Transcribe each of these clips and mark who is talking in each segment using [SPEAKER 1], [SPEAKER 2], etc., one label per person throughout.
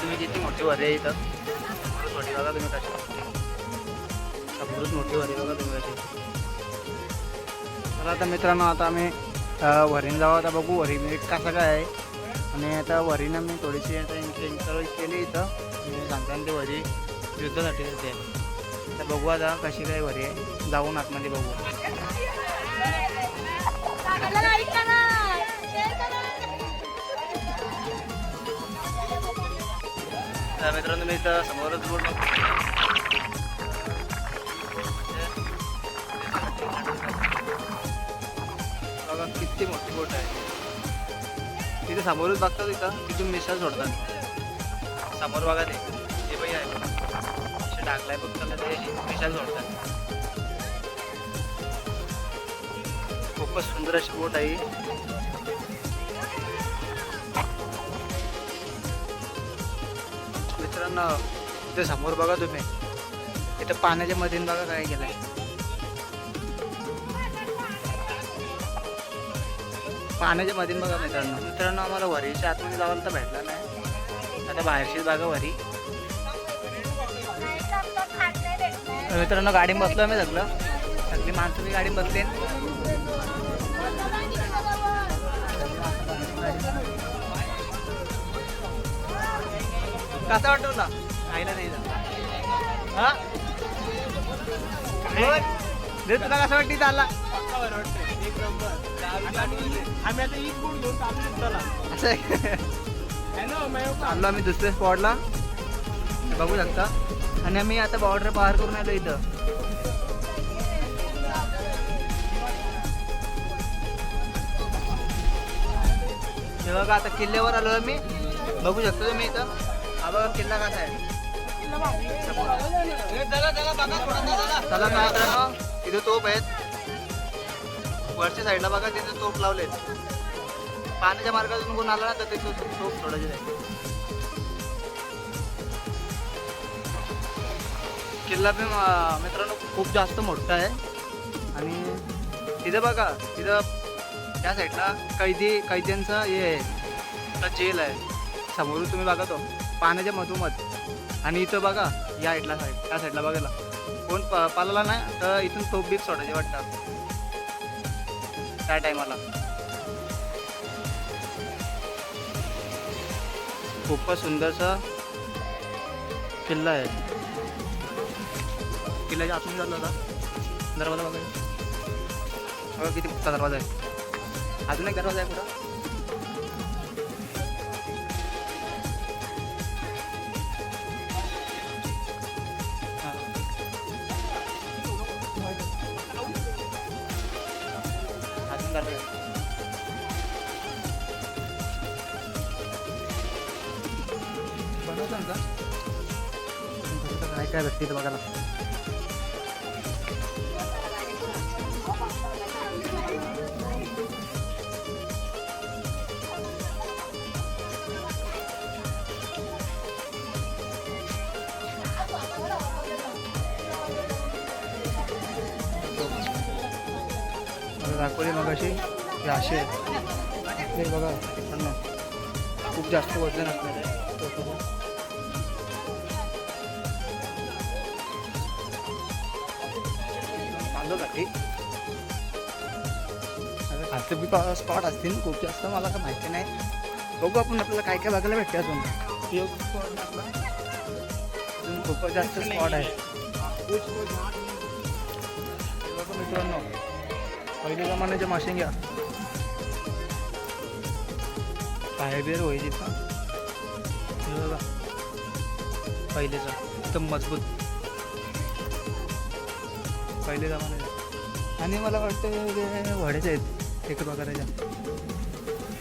[SPEAKER 1] तुम्ही किती मोठी वरी आहे इथं? समोरच बघा तुम्ही कशी समोरच मोठी वरी बघा तुम्ही कशी. तर आता मित्रांनो आता आम्ही वरीन जाऊ. आता बघू वरी मीठ कसं काय आहे. आणि आता वरीनं मी थोडीशी आता इन्स्टॉल केली इथं. मी सांगताना ते वरी युद्धासाठी येते. तर बघू आता कशी काय वरी आहे. जाऊन आतमध्ये बघू. तर मित्रांनो मी इथं समोरच बोर्ड बघा किती मोठी बोट आहे. तिथे समोरच बघतात तिथं तिथून मिसळ सोडतात. समोर बघा ते ते बाई आहे. असे टाकलाय फक्त ते मिसळ सोडतात. खूपच सुंदर अशी बोट आहे कारण इथे समोर बघा तुम्ही. इथं पाण्याच्या मधीन बघा काय केलंय. पाण्याच्या मधीन बघा मित्रांनो. मित्रांनो आम्हाला वरीच्या आतमध्ये जावायला तर भेटला नाही. आता बाहेरशीच बघा वरी. मित्रांनो गाडी बसलो आम्ही सगळं. सगळी माणसं मी गाडी बसले कसा वाटतो तुला खायला नाही जा. हा? बोल. रे तुला कसं वाटते चालला?
[SPEAKER 2] आम्ही आता एक घेऊन
[SPEAKER 1] असं चाललो आम्ही दुसऱ्या स्पॉटला. बघू शकता. आणि आम्ही आता बॉर्डर पार करून आलो इथं. हे बघा आता किल्ल्यावर आलो आम्ही. बघू शकता तुम्ही इथं. हा बघा किल्ला कसा आहे? चला काय तिथे तोप आहेत. वरच्या साईडला बघा तिथे तोप लावलेत. पाण्याच्या मार्गातून कोण आला ना तर तिथे तोप सोडायचे नाही. किल्ला म- मित्रांनो खूप जास्त मोठा आहे. आणि तिथं बघा तिथं त्या साईडला कैदी कैद्यांचं हे आहे. जेल आहे. समोरून तुम्ही बघा तो. पाण्याच्या मधोमध. आणि इथं बघा या साईडला साईड त्या साईडला बघायला. कोण प पाला नाही तर इथून तोप बीप सोडायचे वाटतात त्या टायमाला खूपच सुंदरसा किल्ला आहे. किल्ल्याच्या आतून झालं होता. दरवाजा बघा बघा किती मोठा दरवाजा आहे. अजून एक दरवाजा आहे कुठं का? काय काय भेटते बघायला दाखवली मग अशी असे हे बघा पण खूप जास्त वजन असणार आहे. तो? खालचं बी स्पॉट असतील. खूप जास्त मला काय माहिती नाही. बघू आपण आपल्याला काय काय बघायला भेटते अजून. खूपच जास्त स्पॉट आहे. मित्रांनो. पहिले जमान्याच्या मासे घ्या. पायबेर होईल व्हायची बघा पहिलेचा एकदम मजबूत. पहिले जमान्याचे आणि मला वाटतं ते वड्याचे आहेत. एक प्रकाराच्या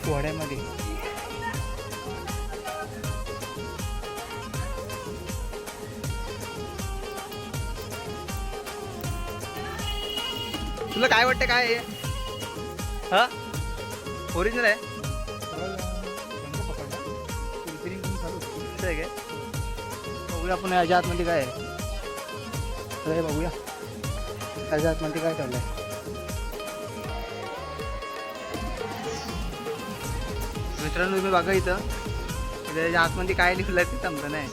[SPEAKER 1] वड्यामध्ये. तुला काय वाटतं काय आहे? हा? ओरिजिनल आहे? काय बघूया आपण याच्या आतमध्ये काय आहे. अरे बघूया. याच्या आतमध्ये काय ठेवलंय मित्रांनो तुम्ही बघा इथं. त्याच्या आतमध्ये काय लिहिलं ते समजलं नाही.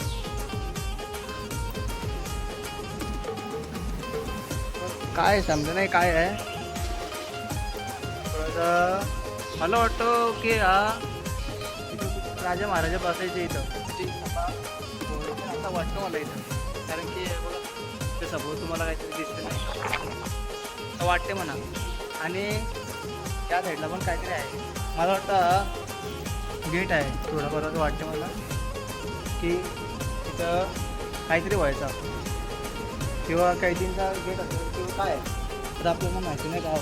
[SPEAKER 1] काय समजलं नाही काय आहे? तर मला वाटतं की हा राजा महाराजा बसायचे इथं आता असं वाटतं मला इथं. कारण की ते समोर तुम्हाला काहीतरी दिसतं नाही वाटते म्हणा. आणि त्या साईडला पण काहीतरी आहे. मला वाटतं गेट आहे. थोडंफार असं वाटते मला की तिथं काहीतरी व्हायचं. किंवा काही दिनचा गेट असेल. काय तर आपल्याला माहिती नाही काय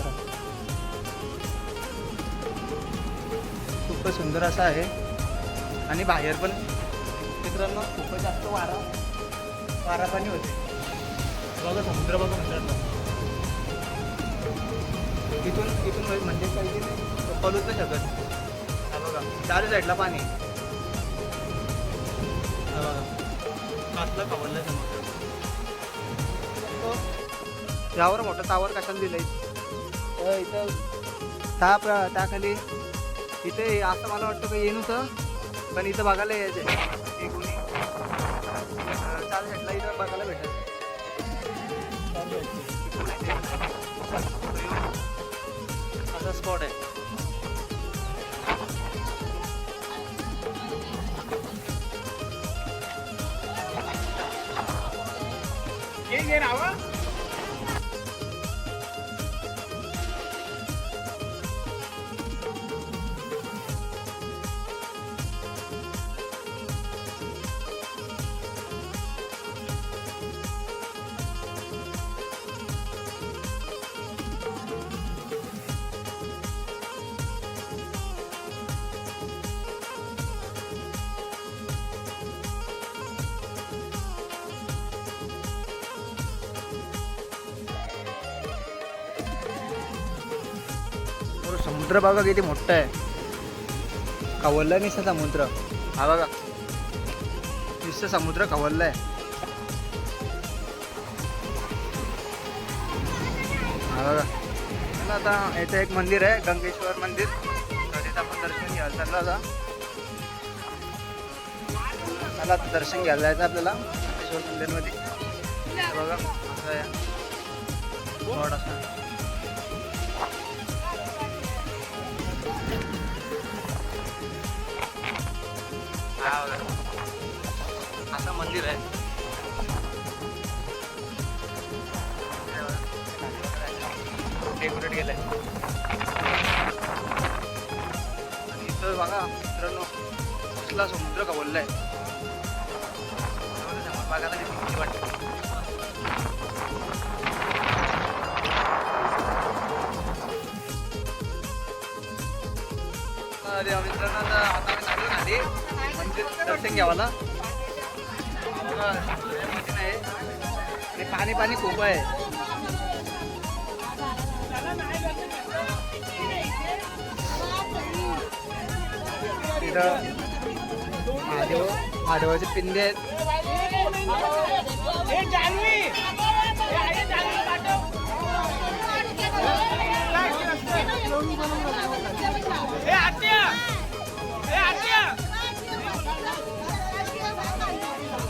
[SPEAKER 1] खूपच सुंदर असं आहे. आणि बाहेर पण मित्रांनो खूपच जास्त वारा वारा पाणी होते. बघा समुद्र बघा मित्रांनो. इथून इथून म्हणजे काही पलूच नाही शकत. हा बघा चार साईडला पाणी. हा बघा. कसलं खवरलं समुद्र. हो. यावर मोठं टावर कशाला दिलंय? तर इथं त्या प्र- त्याखाली इथे असं मला वाटतं का येईन होतं पण इथं बघायला यायचं आहे. कोणी? चार इथं बघायला भेटेल. असा स्पॉट आहे.
[SPEAKER 2] रावा
[SPEAKER 1] समुद्र बघा किती मोठं आहे. कवलला निसं समुद्र. हा बघा. नुसतं समुद्र कवलला आहे. हा बघा. आता इथं एक मंदिर आहे गंगेश्वर मंदिर. तिथं आपण दर्शन घ्यायला चाललो आता. चला आता दर्शन घ्यायला जायचं आपल्याला गंगेश्वर मंदिरमध्ये. बघा असं आहे. मंदिर आहे डेकोरेट केलंय आणि इथं बघा मित्रांनो कसला समुद्र का बोललाय बघायला किती वाटते अरे मित्रांनो आता आता आम्ही चाललो ना आधी मंदिर दर्शन घ्यावाला नाही पाणी पाणी खूप आहे. तिथं महादेव महादेवाचे पिंडे आहेत.
[SPEAKER 2] हे आत्या!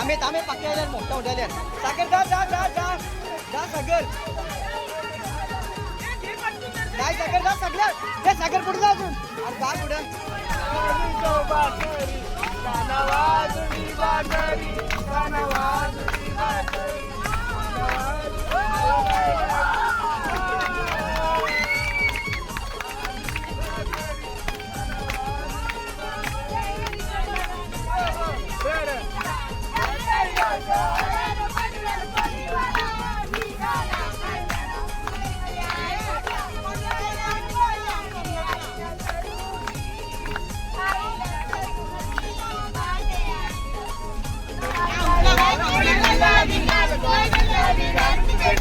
[SPEAKER 3] थांबे पक्के आल्या मोठा उडाल्या सागर जा जा जा जा. जा सागर. काय सागर जा सगळं हे सागर पुढे जा अजून? अरे जा पुढे
[SPEAKER 4] Thank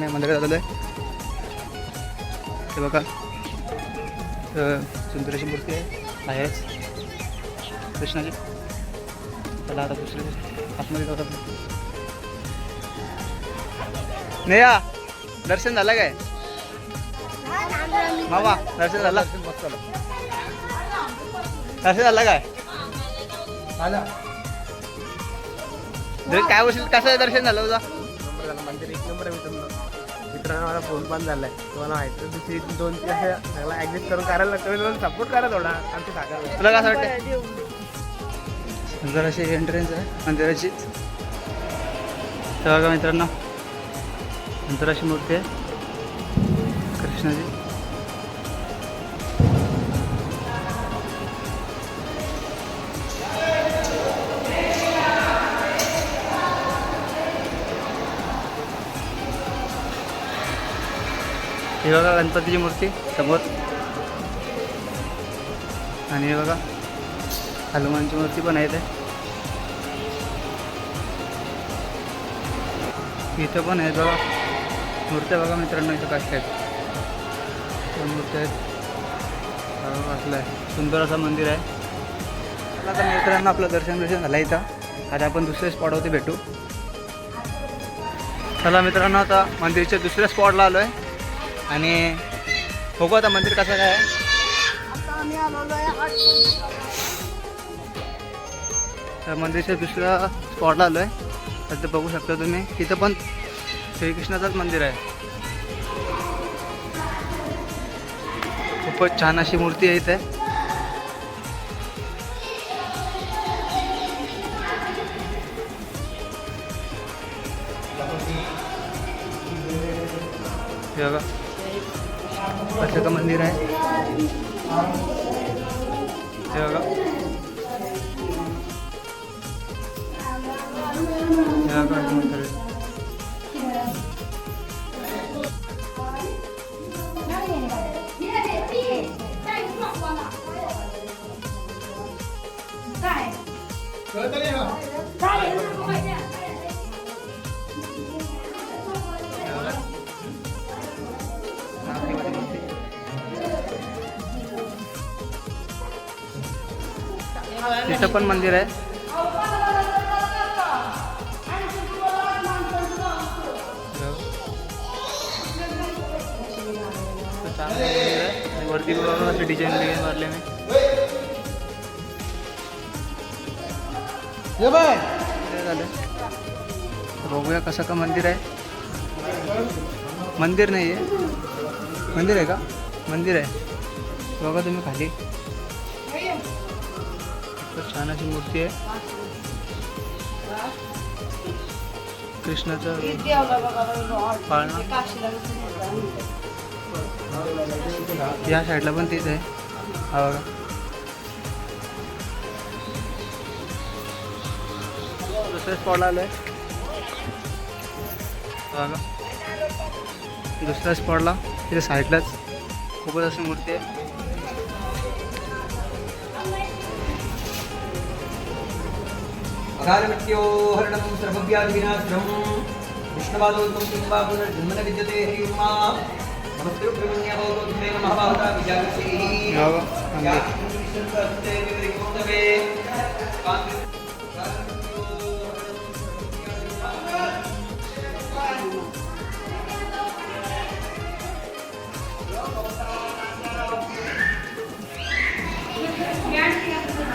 [SPEAKER 1] शकता मी मंदिरात आलेलो आहे हे बघा. अं, सुंदर अशी मूर्ती आहे. बाहेरच कृष्णाची. चला आता दुसरी आतमध्ये जाऊ आपण. नेहा दर्शन झालं काय? मामा दर्शन झालं? दर्शन झालं. काय? काय बोलशील? कसं दर्शन झालं तुझा?
[SPEAKER 4] नंबर झाला मंदिर एक नंबर आहे मित्रांनो मला फोन पण झालाय. तुम्हाला माहिती दुसरी दोन तीन अशा सगळा ऍडजस्ट करून करायला लागतो. सपोर्ट करा थोडा आमची साखर
[SPEAKER 1] तुला कसं वाटतं सुंदर अशी एंट्रन्स आहे मंदिराची तर बघा मित्रांनो अशी मूर्ती आहे. कृष्णाची हे बघा गणपतीची मूर्ती समोर. आणि हे बघा हनुमानची मूर्ती पण आहे इथे. इथं पण आहेत बघा. मूर्त्या बघा मित्रांनो इथं कशा आहेत. दोन मूर्त्या आहेत. असलं आहे. सुंदर असं मंदिर आहे. आता मित्रांनो आपलं दर्शन दर्शन झालं इथं. आता आपण दुसऱ्या स्पॉटवरती भेटू. चला मित्रांनो आता मंदिरच्या दुसऱ्या स्पॉटला आलो आहे आणि बघू आता मंदिर कसं काय? आहे तर मंदिरच्या दुसऱ्या स्पॉटला आलो आहे तर ते बघू शकता तुम्ही. तिथं पण श्रीकृष्णाचंच मंदिर आहे. खूपच छान अशी मूर्ती आहे इथे. बघा. असं का मंदिर आहे हे बघा हे बघा मंदिर आहे. तिथं पण मंदिर आहे. वरती बघा असं डिझाईन बिझाईन मारले मी. हे झालं? बघूया कसं का मंदिर आहे. मंदिर नाही आहे मंदिर आहे का? मंदिर आहे. बघा तुम्ही खाली. अशी मूर्ती आहे. कृष्णाचं पाळणा. या साईडला पण तेच आहे. हा बघा. दुसऱ्या स्पॉटला आलो आहे दुसऱ्या स्पॉटला तिथे साईडलाच खूपच अशी मूर्ती आहे.
[SPEAKER 3] अकालमृत्यो हरणं सर्वव्याधिविनाशनं। विष्णुपादोत्तम किंवा पुनर्जन्मन विद्यते हरि उमा नमस्ते ब्रह्मण्य भवतो तुम्हेन महाभारता विजागृतिः
[SPEAKER 1] हा बघा मंदिर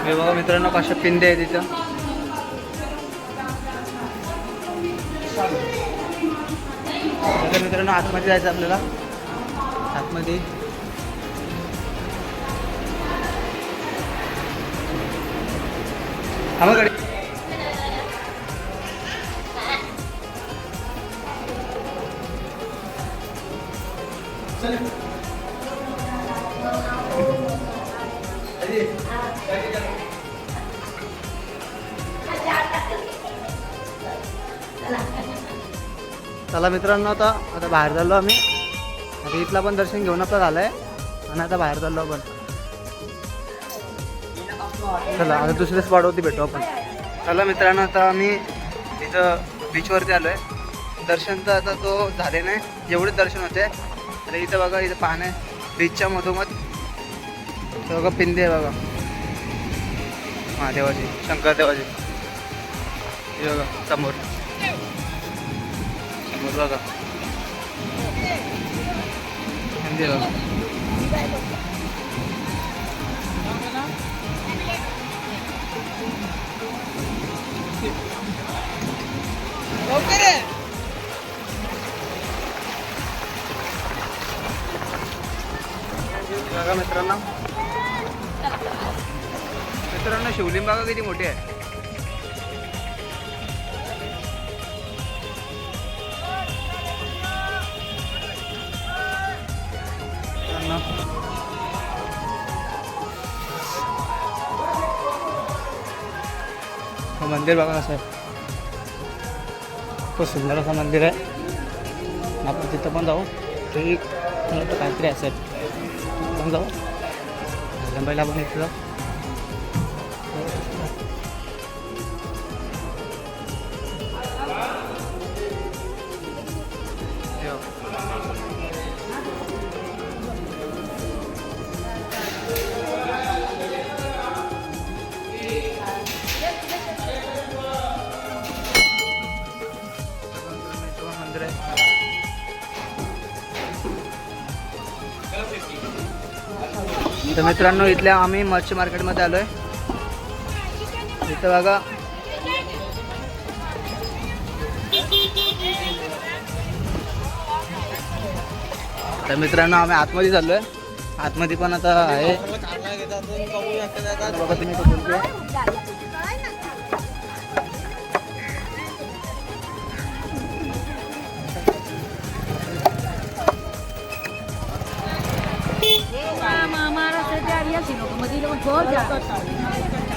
[SPEAKER 1] हे बघा मित्रांनो कशा पिंदे आहे तिथं मित्रांनो आतमध्ये जायचं आपल्याला. आतमध्ये. Thank you. चला मित्रांनो आता आता बाहेर चाललो आम्ही. आता इथला पण दर्शन घेऊन आपलं झालं आहे आणि आता बाहेर चाललो आपण. चला आता दुसऱ्या स्पॉटवरती भेटू आपण. चला मित्रांनो आता आम्ही इथं बीचवरती आलो आहे दर्शन तर आता तो झाले नाही. एवढे दर्शन होते. आता इथं बघा इथं पाहणे. बीचच्या मधोमध. बघा पिंदे आहे बघा. महादेवाची शंकर देवाची बघा समोर. समोर बघा आहे बघा बघा मित्रांनो. मित्रांनो शिवलिंग बघा किती मोठी आहे? मित्रांनो, मंदिर बघा कसं आहे खूप सुंदर असं मंदिर आहे आपण तिथं पण जाऊ ते मला वाटतं काहीतरी असेल पण जाऊ मुंबईला पण इथं जाऊ मंदिर तर मित्रांनो इथल्या आम्ही मच्छी मार्केटमध्ये आलो आहे इथं बघा. तर मित्रांनो आम्ही आतमध्ये चाललो आहे आतमध्ये पण आता आहे. बघा तुम्ही इथं बोलतोय
[SPEAKER 5] महाराष्ट्राच्या